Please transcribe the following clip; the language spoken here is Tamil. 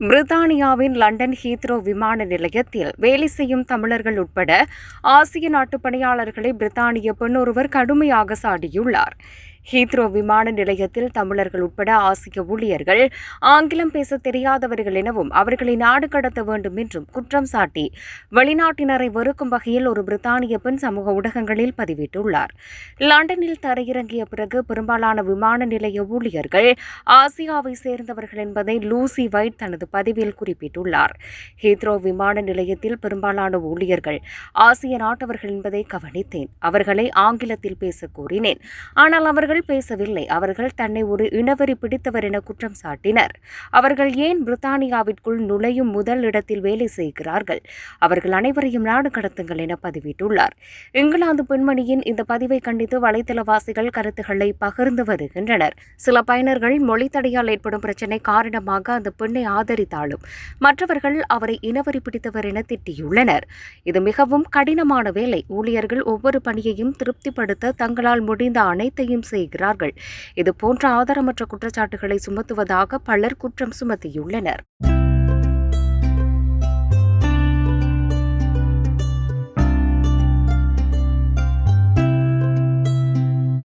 பிரித்தானியாவின் லண்டன் ஹீத்ரோ விமான நிலையத்தில் வேலை செய்யும் தமிழர்கள் உட்பட ஆசிய நாட்டு பணியாளர்களை பிரித்தானிய பெண் ஒருவர் கடுமையாக சாடியுள்ளார். ஹீத்ரோ விமான நிலையத்தில் தமிழர்கள் உட்பட ஆசிய ஊழியர்கள் ஆங்கிலம் பேச தெரியாதவர்கள் எனவும் அவர்களை நாடு கடத்த வேண்டும் என்றும் குற்றம் சாட்டி வெளிநாட்டினரை வெறுக்கும் வகையில் ஒரு பிரித்தானிய பெண் சமூக ஊடகங்களில் பதிவிட்டுள்ளார். லண்டனில் தரையிறங்கிய பிறகு பெரும்பாலான விமான நிலைய ஊழியர்கள் ஆசியாவை சேர்ந்தவர்கள் என்பதை லூசி வைட் தனது பதிவில் குறிப்பிட்டுள்ளார். ஹீத்ரோ விமான நிலையத்தில் பெரும்பாலான ஊழியர்கள் ஆசிய நாட்டவர்கள் என்பதை கவனித்தேன். அவர்களை ஆங்கிலத்தில் பேச கூறினேன். ஆனால் அவர்கள் பேசவில்லை. அவர்கள் தன்னை ஒரு இனவெறி பிடித்தவர் என குற்றம் சாட்டினர். அவர்கள் ஏன் பிரித்தானியாவிற்குள் நுழையும் முதல் இடத்தில் வேலை செய்கிறார்கள்? அவர்கள் அனைவரையும் நாடு கடத்துங்கள் என பதிவிட்டுள்ளார். இங்கிலாந்து பெண்மணியின் இந்த பதிவை கண்டித்து வலைத்தளவாசிகள் கருத்துக்களை பகிர்ந்து வருகின்றனர். சில பயனர்கள் மொழி தடையால் ஏற்படும் பிரச்சினை காரணமாக அந்த பெண்ணை ஆதரித்தாலும் மற்றவர்கள் அவரை இனவெறி பிடித்தவர் என திட்டியுள்ளனர். இது மிகவும் கடினமான வேலை. ஊழியர்கள் ஒவ்வொரு பணியையும் திருப்திப்படுத்த தங்களால் முடிந்த அனைத்தையும் செய்கிறார்கள். இதுபோன்ற ஆதாரமற்ற குற்றச்சாட்டுகளை சுமத்துவதாக பலர் குற்றம் சுமத்தியுள்ளனர்.